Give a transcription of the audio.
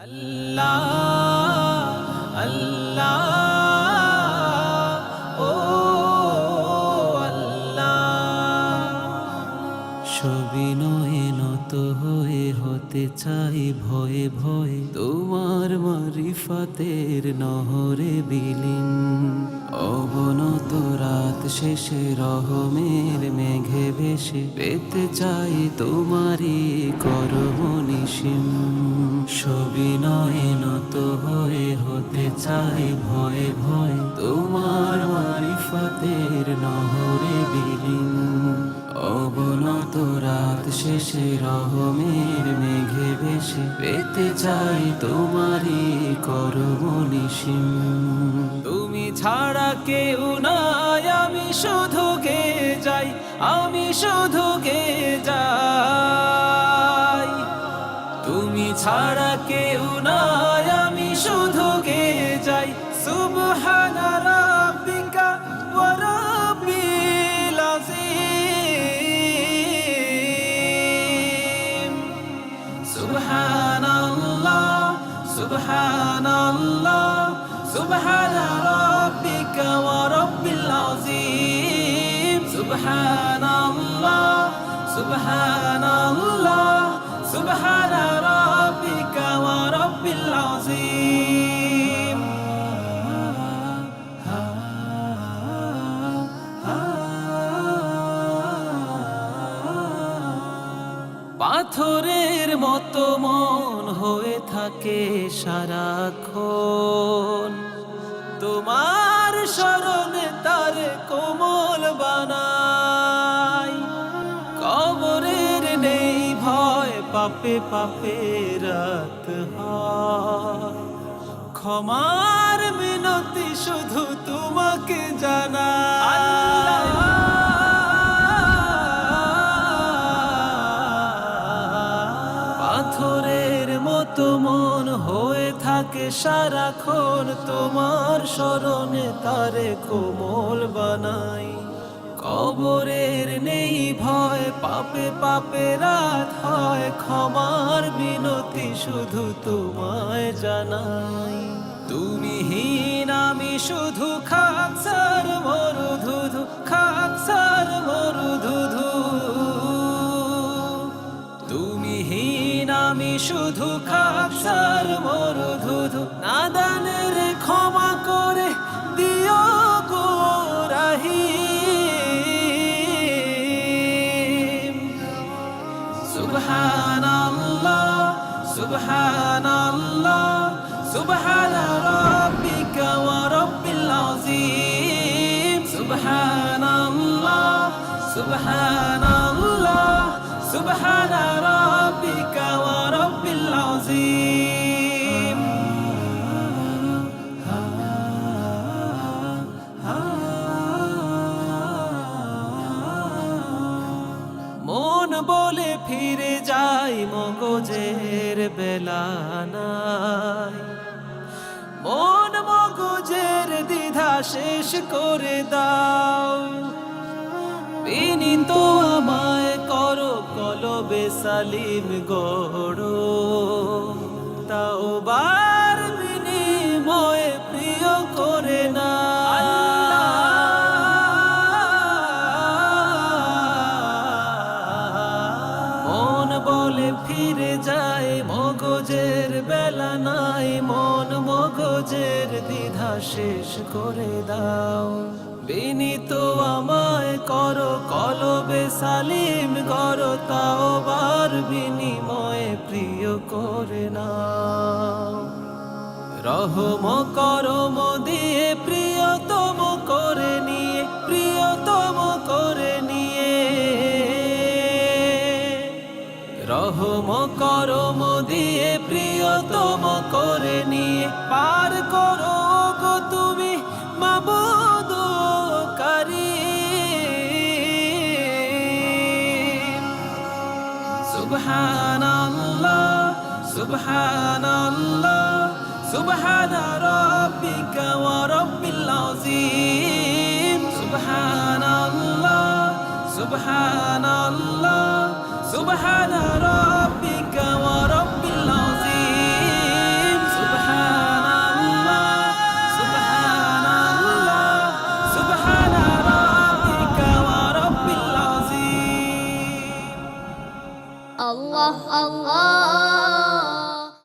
আল্লাহ আল্লাহ, ও আল্লাহ। সবিনয়ে নত হয়ে হতে চাই ভয়ে ভয়ে। তোমার মারিফাতের নহরে বিলীন। শেষে রহমের মেঘে ভেসে পেতে চাই তোমারই করমনিসিম। সবিনয়ে নত হয়ে হতে চাই ভয়ে ভয়ে তোমার মারিফাতের নহরে বিলীন। অবনত রাত শেষে রহমের মেঘে ভেসে পেতে চাই তোমারই করমনিসিম। তুমি ছাড়া কেউ নাই, আমি শুধু গে যাই, আমি শুধু গে যাই। তুমি ছাড়া কেউ নাই, আমি শুধু গে যাই। সুবহানা রাব্বিকা ওয়া রাব্বিল সুবহানাল্লাহ সুবহানাল্লাহ, সুবহানা ওয়া রাব্বিল আযীম সুবহানাল্লাহ সুবহানাল্লাহ সুবহানা রাব্বিকা ওয়া রাব্বিল আযীম পাথরের মতো মন হয়ে থাকে সারাক্ষণ। তোমার স্মরণে তার কোমল বানাই। কবরের নেই ভয়, পাপে পাপে রাত ক্ষমার মিনতি শুধু তোমাকে জানা থাকে সারাক্ষণ তোমার স্মরণে তারে কোমল বানাই। কবরের নেই ভয়, পাপে পাপে রাত হয়, ক্ষমার বিনতি শুধু তোমায় জানাই। তুমি হীন, আমি শুধু খাকসার মরুধুধু খাকসার মরুধুধু তুমি হীন, আমি শুধু খাকসার মরুধুধু সুবহানাল্লাহ সুবহানাল্লাহ সুবহানা রাব্বিকা ওয়া রাব্বিল আযীম। সুবহানাল্লাহ সুবহানাল্লাহ সুবহানা রাব্বিকা ফিরে যাই মগজের বেলা নাই মন মগজের দ্বিধা শেষ করে দাও। বিনীত আমায় করো কলবে সালিম গড়। তাও বার বলে ফিরে যায়, মগজের বেলা নাই, মন মগজের দ্বিধা শেষ করে দাও। বিনীত আমায় করো কলবে সালিম করো তাও বার বিনিময়ে প্রিয় করে নাও। রহম করম দিয়ে রহম করম দিয়ে প্রিয়তম করে নিয়ে পার করো গো তুমি মাবুদ করিম সুবহানাল্লাহ সুবহানাল্লাহ, সুবহানা ওয়া আযীম। সুবহানাল্লাহ সুবহানাল্লাহ।